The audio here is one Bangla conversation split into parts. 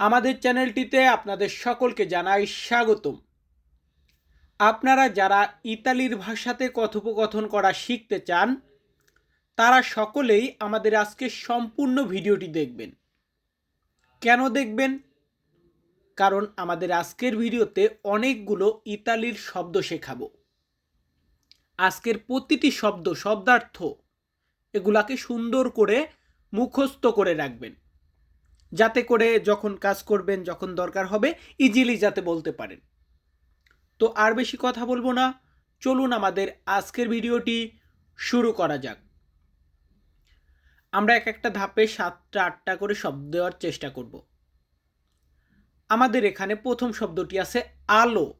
আমাদের চ্যানেলটিতে আপনাদের সকলকে জানাই স্বাগতম। আপনারা যারা ইতালির ভাষাতে কথোপকথন করা শিখতে চান, তারা সকলেই আমাদের আজকে সম্পূর্ণ ভিডিওটি দেখবেন। কেন দেখবেন? কারণ আমাদের আজকের ভিডিওতে অনেকগুলো ইতালির শব্দ শেখাবো। আজকের প্রতিটি শব্দ, শব্দার্থ, এগুলাকে সুন্দর করে মুখস্থ করে রাখবেন। যাতে করে যখন কাজ করবেন, যখন দরকার হবে ইজিলি যাতে বলতে পারেন। তো আর বেশি কথা বলব না। চলুন আমাদের আজকের ভিডিওটি শুরু করা যাক। আমরা এক একটা ধাপে সাতটা, আটটা করে শব্দ দেওয়ার চেষ্টা করব। আমাদের এখানে প্রথম শব্দটি আছে আলো।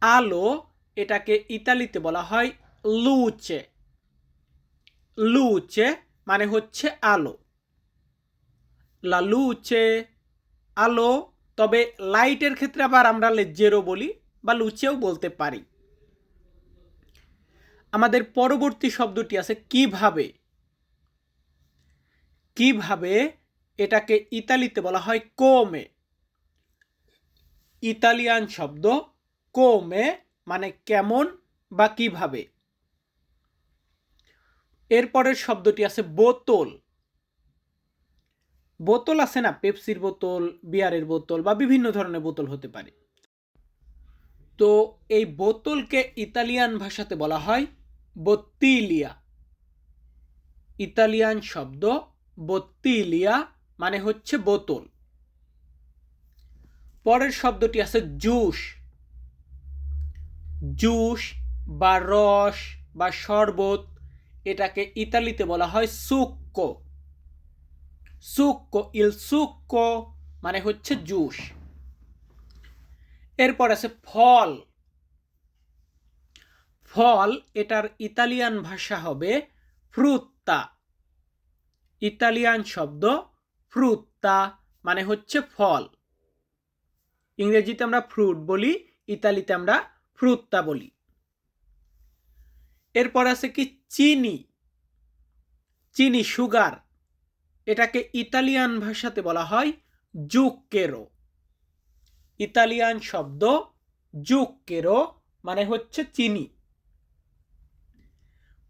আলো এটাকে ইতালিতে বলা হয় লুচে। লুচে মানে হচ্ছে আলো। লা লুচে, আলো, তবে লাইটের ক্ষেত্রে আবার আমরা লেজ্জেরও বলি বা লুচেও বলতে পারি। আমাদের পরবর্তী শব্দটি আছে কীভাবে। কীভাবে এটাকে ইতালিতে বলা হয় কোমে ইতালিয়ান শব্দ কোমে মানে কেমন বা কীভাবে। এরপরের শব্দটি আছে বোতল। বোতল আছে না? পেপসির বোতল, বিয়ারের বোতল বা বিভিন্ন ধরনের বোতল হতে পারে। তো এই বোতলকে ইতালিয়ান ভাষাতে বলা হয় বত্তিলিয়া। ইতালিয়ান শব্দ বত্তিলিয়া মানে হচ্ছে বোতল। পরের শব্দটি আছে জুস। জুস বা রস বা শরবত এটাকে ইতালিতে বলা হয় সুক্কো। সুক্কো ইল সুক্কো মানে হচ্ছে জুস। এরপর আছে ফল। ফল, এটার ইতালিয়ান ভাষা হবে ফ্রুত্তা। ইতালিয়ান শব্দ ফ্রুত্তা মানে হচ্ছে ফল। ইংরেজিতে আমরা ফ্রুট বলি, ইতালিতে আমরা ফ্রুত্তা বলি। এরপর আছে কি? চিনি। চিনি, সুগার। এটাকে ইতালিয়ান ভাষাতে বলা হয় জুক্কেরো ইতালিয়ান শব্দ জুক্কেরো মানে হচ্ছে চিনি।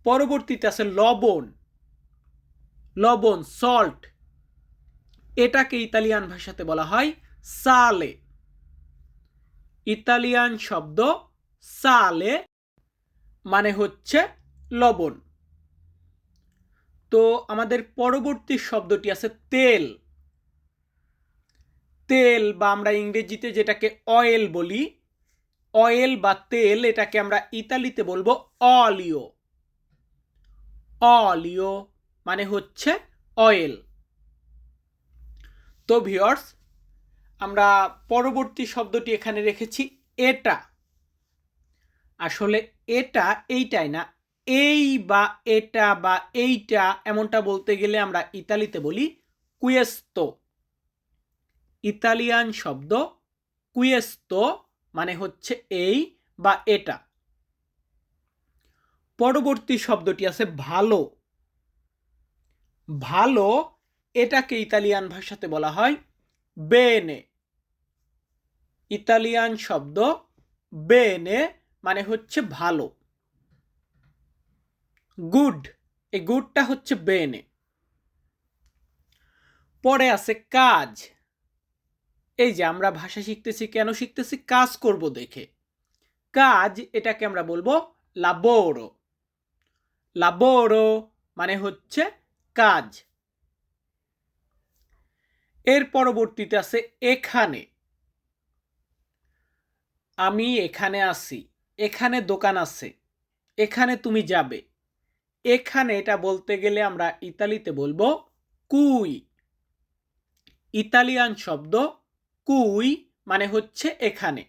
পরবর্তীতে আছে লবণ। লবণ সল্ট এটাকে ইতালিয়ান ভাষাতে বলা হয় সালে ইতালিয়ান শব্দ সালে মানে হচ্ছে লবণ। তো আমাদের পরবর্তী শব্দটি আছে তেল। তেল বা আমরা ইংরেজিতে যেটাকে অয়েল বলি অয়েল বা তেল এটাকে আমরা ইতালিতে বলব অলিও। অলিও মানে হচ্ছে অয়েল তো ভিওর্স আমরা পরবর্তী শব্দটি এখানে রেখেছি এটা। আসলে এটা এইটাই না এই বা এটা বা এইটা এমনটা বলতে গেলে আমরা ইতালিতে বলি কুয়েস্তো। ইতালিয়ান শব্দ কুয়েস্তো মানে হচ্ছে এই বা এটা। পরবর্তী শব্দটি আছে ভালো। ভালো এটাকে ইতালিয়ান ভাষাতে বলা হয় বেনে। ইতালিয়ান শব্দ বেনে মানে হচ্ছে ভালো। গুড। এই গুডটা হচ্ছে বেনে। পরে আছে কাজ। এই যে আমরা ভাষা শিখতেছি, কেন শিখতেছি? কাজ করব দেখে। কাজ, এটাকে আমরা বলব লাবোরো লাবোরো মানে হচ্ছে কাজ। এর পরবর্তীতে আছে এখানে। আমি এখানে আসি এখানে দোকান আছে। এখানে তুমি যাবে। এখানে এটা বলতে গেলে আমরা ইতালিতে বলব কুই। ইতালিয়ান শব্দ কুই মানে হচ্ছে এখানে।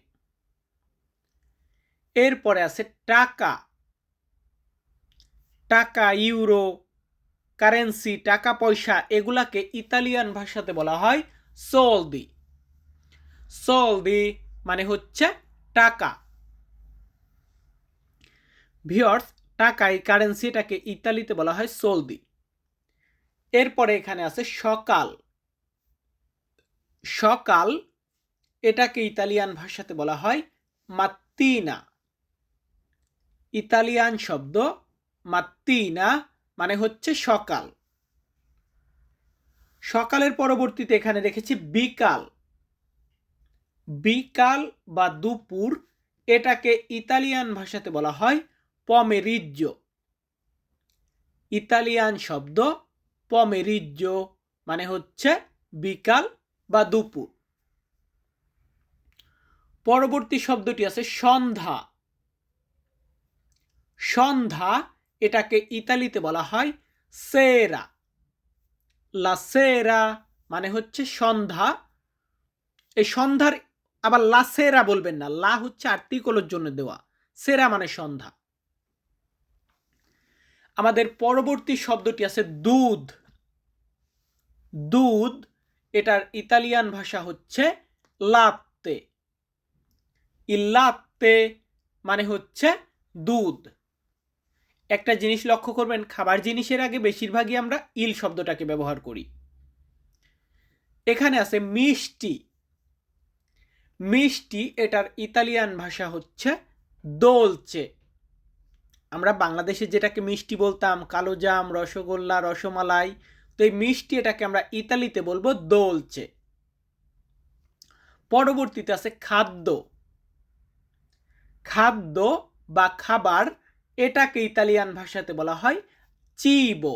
এরপরে আছে টাকা। টাকা, ইউরো, কারেন্সি, টাকা, পয়সা এগুলাকে ইতালিয়ান ভাষাতে বলা হয় সোলদি সোলদি মানে হচ্ছে টাকা। ভিওর্স টাকা এই কারেন্সি এটাকে ইতালিতে বলা হয় সোলদি। এরপরে এখানে আছে সকাল। সকাল এটাকে ইতালিয়ান ভাষাতে বলা হয় মাত্তিনা। ইতালিয়ান শব্দ মাত্তিনা মানে হচ্ছে সকাল। সকালের পরবর্তীতে এখানে রেখেছি বিকাল। বিকাল বা দুপুর এটাকে ইতালিয়ান ভাষাতে বলা হয় পমেরিজ্য ইতালিয়ান শব্দ পমেরিজ্য মানে হচ্ছে বিকাল বা দুপুর। পরবর্তী শব্দটি আছে সন্ধ্যা। সন্ধ্যা এটাকে ইতালিতে বলা হয় সেরা লা সেরা মানে হচ্ছে সন্ধ্যা। এই সন্ধ্যার আবার লা সেরা বলবেন না। লা হচ্ছে আর্টিকলের জন্য দেওয়া। সেরা মানে সন্ধ্যা। আমাদের পরবর্তী শব্দটি আছে দুধ। দুধ, এটার ইতালিয়ান ভাষা হচ্ছে লাত্তে। ইল্লাত্তে মানে হচ্ছে দুধ। একটা জিনিস লক্ষ্য করবেন, খাবার জিনিসের আগে বেশিরভাগই আমরা ইল শব্দটাকে ব্যবহার করি। এখানে আছে মিষ্টি। মিষ্টি, এটার ইতালিয়ান ভাষা হচ্ছে দোলচে। আমরা বাংলাদেশে যেটাকে মিষ্টি বলতাম কালোজাম রসগোল্লা, রসমালাই, তো এই মিষ্টি এটাকে আমরা ইতালিতে বলব দোলচে পরবর্তীতে আছে খাদ্য। খাদ্য বা খাবার, এটাকে ইতালিয়ান ভাষাতে বলা হয় চিবো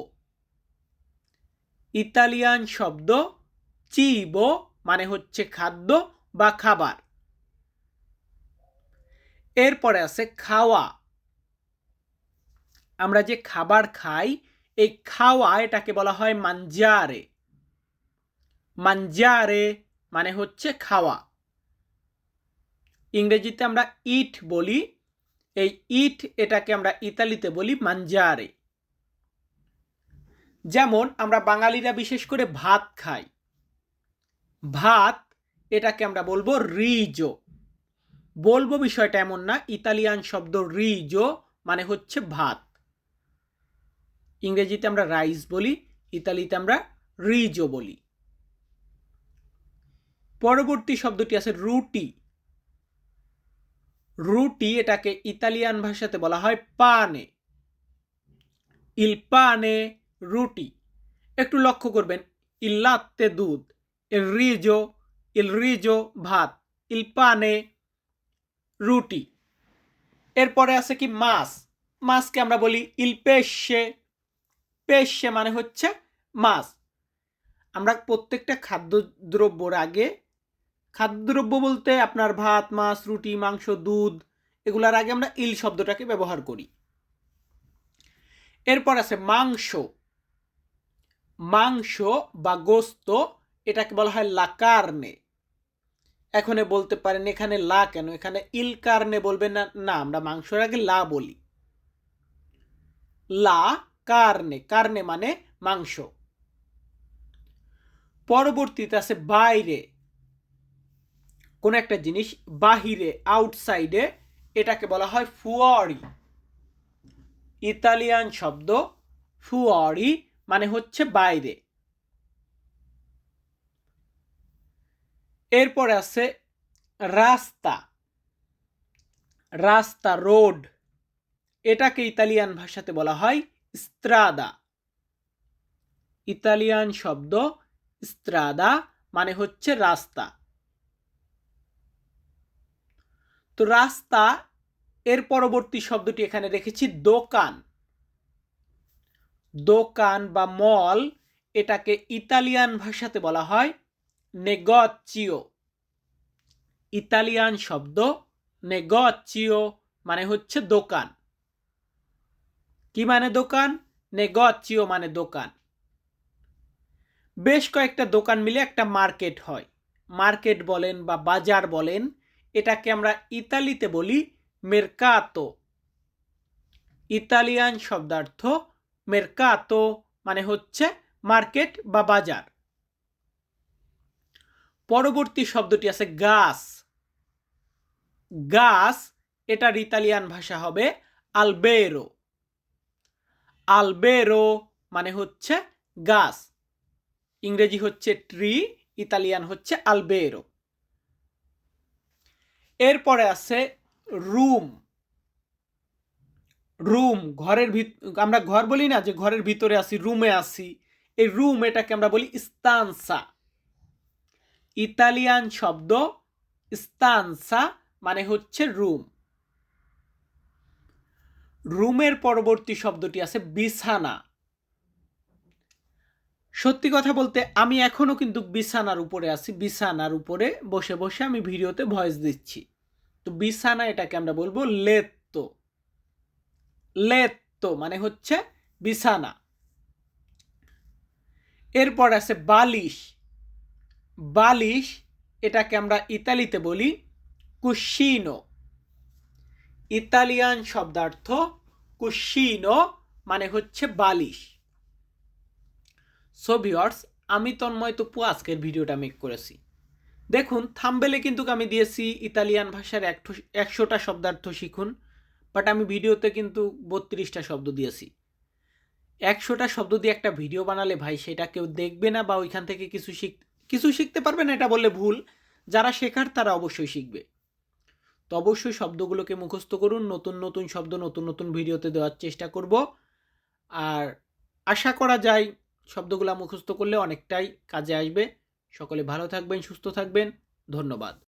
ইতালিয়ান শব্দ চিবো মানে হচ্ছে খাদ্য বা খাবার। এরপরে আছে খাওয়া। আমরা যে খাবার খাই, এই খাওয়া এটাকে বলা হয় মাঞ্জারে মাঞ্জারে মানে হচ্ছে খাওয়া। ইংরেজিতে আমরা ইট বলি, এই ইট এটাকে আমরা ইতালিতে বলি মাঞ্জারে যেমন আমরা বাঙালিরা বিশেষ করে ভাত খাই। ভাত এটাকে আমরা বলব রিজো। বলব বিষয়টা এমন না, ইতালিয়ান শব্দ রিজো মানে হচ্ছে ভাত। ইংরেজিতে আমরা রাইস বলি, ইতালিতে আমরা রিজো বলি। পরবর্তী শব্দটি আছে রুটি। রুটি এটাকে ইতালিয়ান ভাষাতে বলা হয় পানে ইল পানে রুটি। একটু লক্ষ্য করবেন ইল্লাত্তে দুধ ইল রিজো ইল রিজো ভাত, ইল পানে রুটি। এরপরে আছে কি মাছ। মাছকে আমরা বলি ইল পেশে পেশে মানে হচ্ছে মাছ। আমরা প্রত্যেকটা খাদ্যদ্রব্যর আগে, খাদ্যদ্রব্য বলতে আপনার ভাত, মাছ, রুটি, মাংস, দুধ, এগুলার আগে আমরা ইল শব্দটাকে ব্যবহার করি। এরপর আছে মাংস। মাংস বা গোস্ত, এটাকে বলা হয় লাকারনে এখানে বলতে পারেন এখানে লা কেন? এখানে ইল কারনে বলবেন না না, আমরা মাংসর আগে লা বলি। লা কারনে কারনে মানে মাংস। পরবর্তীতে আছে বাইরে। কোন একটা জিনিস বাহিরে আউটসাইডে এটাকে বলা হয় ফুয়ারি। ইতালিয়ান শব্দ ফুয়ারি মানে হচ্ছে বাইরে। এরপরে আছে রাস্তা। রাস্তা, রোড। এটাকে ইতালিয়ান ভাষাতে বলা হয় স্ত্রাদা ইতালিয়ান শব্দ স্ত্রাদা মানে হচ্ছে রাস্তা। তো রাস্তা, এর পরবর্তী শব্দটি এখানে রেখেছি দোকান। দোকান বা মল, এটাকে ইতালিয়ান ভাষাতে বলা হয় নেগচিও ইতালিয়ান শব্দ নেগচিও মানে হচ্ছে দোকান। কি মানে দোকান? নেগচিও মানে দোকান। বেশ কয়েকটা দোকান মিলে একটা মার্কেট হয়। মার্কেট বলেন বা বাজার বলেন, এটাকে আমরা ইতালিতে বলি মেরকাতো। ইতালিয়ান শব্দার্থ মেরকাতো মানে হচ্ছে মার্কেট বা বাজার। পরবর্তী শব্দটি আছে গাছ গাছ এটার ইতালিয়ান ভাষা হবে আলবেরো। আলবেরো মানে হচ্ছে গাছ। ইংরেজি হচ্ছে ট্রি ইতালিয়ান হচ্ছে আলবেরো। এরপরে আছে রুম রুম ঘরের ভিত আমরা ঘর বলি না যে ঘরের ভিতরে আসি রুমে আসি এই রুম এটাকে আমরা বলি স্তানসা ইতালিয়ান শব্দ স্তানসা মানে হচ্ছে রুম রুমের পরবর্তী শব্দটি আছে বিছানা। সত্যি কথা বলতে, আমি এখনও কিন্তু বিছানার উপরে আছি, বিছানার উপরে বসে বসে আমি ভিডিওতে ভয়েস দিচ্ছি। তো বিছানা এটাকে আমরা বলব লেত্তো। লেত্তো মানে হচ্ছে বিছানা। এরপর আছে বালিশ। বালিশ এটাকে আমরা ইতালিতে বলি কুশিনো। ইতালিয়ান শব্দার্থ কুশিনো মানে হচ্ছে বালিশ। সো ভিওয়ার্স আমি তন্ময় তপু, আজকের ভিডিওটা মেক করেছি। দেখুন, থাম্বেলে কিন্তু আমি দিয়েছি ইতালিয়ান ভাষার একশোটা শব্দার্থ শিখুন বাট আমি ভিডিওতে কিন্তু বত্রিশটা শব্দ দিয়েছি। একশোটা শব্দ দিয়ে একটা ভিডিও বানালে ভাই, সেটা কেউ দেখবে না বা ওইখান থেকে কিছু শিখ, কিছু শিখতে পারবে না, এটা বললে ভুল। যারা শেখার, তারা অবশ্যই শিখবে। তো অবশ্যই শব্দগুলোকে মুখস্থ করুন, নতুন নতুন শব্দ, নতুন নতুন ভিডিওতে দেওয়ার চেষ্টা করব। আর আশা করা যায় শব্দগুলো মুখস্থ করলে অনেকটাই কাজে আসবে। সকলে ভালো থাকবেন, সুস্থ থাকবেন। ধন্যবাদ।